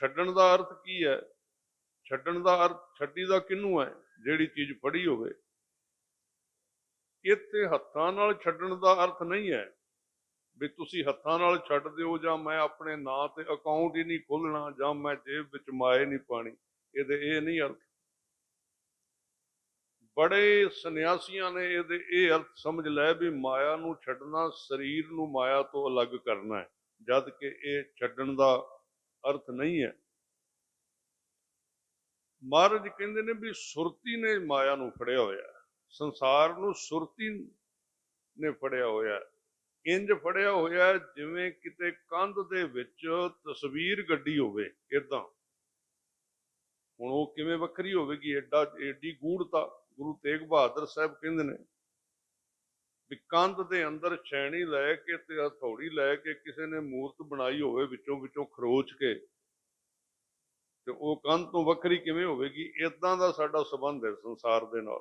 ਛੱਡਣ ਦਾ ਅਰਥ ਕੀ ਹੈ? ਛੱਡਣ ਦਾ ਅਰਥ, ਛੱਡੀ ਦਾ ਕਿਹਨੂੰ ਹੈ? ਜਿਹੜੀ ਚੀਜ਼ ਫੜੀ ਹੋਵੇ। ਇੱਥੇ ਹੱਥਾਂ ਨਾਲ ਛੱਡਣ ਦਾ ਅਰਥ ਨਹੀਂ ਹੈ ਵੀ ਤੁਸੀਂ ਹੱਥਾਂ ਨਾਲ ਛੱਡ ਦਿਓ ਜਾਂ ਮੈਂ ਆਪਣੇ ਨਾਂ ਤੇ ਅਕਾਊਂਟ ਹੀ ਨਹੀਂ ਖੋਲਣਾ ਜਾਂ ਮੈਂ ਜੇਬ ਵਿੱਚ ਮਾਏ ਨਹੀਂ ਪਾਣੀ। ਇਹਦੇ ਇਹ ਨਹੀਂ ਅਰਥ। ਬੜੇ ਸੰਨਿਆਸੀਆਂ ਨੇ ਇਹਦੇ ਇਹ ਅਰਥ ਸਮਝ ਲਿਆ ਵੀ ਮਾਇਆ ਨੂੰ ਛੱਡਣਾ, ਸਰੀਰ ਨੂੰ ਮਾਇਆ ਤੋਂ ਅਲੱਗ ਕਰਨਾ ਹੈ, ਜਦ ਕਿ ਇਹ ਛੱਡਣ ਦਾ ਅਰਥ ਨਹੀਂ ਹੈ। ਮਹਾਰਾਜ ਕਹਿੰਦੇ ਨੇ ਵੀ ਸੁਰਤੀ ਨੇ ਮਾਇਆ ਨੂੰ ਫੜਿਆ ਹੋਇਆ ਹੈ। ਸੰਸਾਰ ਨੂੰ ਸੁਰਤੀ ਨੇ ਫੜਿਆ ਹੋਇਆ ਇੰਜ ਫੜਿਆ ਹੋਇਆ ਜਿਵੇਂ ਕਿਤੇ ਕੰਧ ਦੇ ਵਿੱਚ ਤਸਵੀਰ ਗੱਡੀ ਹੋਵੇ ਇਦਾਂ ਹੁਣ ਉਹ ਕਿਵੇਂ ਵੱਖਰੀ ਹੋਵੇਗੀ? ਐਡਾ ਏਡੀ ਗੂੜਤਾ ਗੁਰੂ ਤੇਗ ਬਹਾਦਰ ਸਾਹਿਬ ਕਹਿੰਦੇ ਨੇ। ਵੀ ਕੰਧ ਦੇ ਅੰਦਰ ਛੈਣੀ ਲੈ ਕੇ ਤੇ ਹਥੌੜੀ ਲੈ ਕੇ ਕਿਸੇ ਨੇ ਮੂਰਤ ਬਣਾਈ ਹੋਵੇ ਵਿੱਚੋਂ ਵਿੱਚੋਂ ਖਰੋਚ ਕੇ, ਤੇ ਉਹ ਕੰਧ ਤੋਂ ਵੱਖਰੀ ਕਿਵੇਂ ਹੋਵੇਗੀ? ਇਦਾਂ ਦਾ ਸਾਡਾ ਸਬੰਧ ਹੈ ਸੰਸਾਰ ਦੇ ਨਾਲ।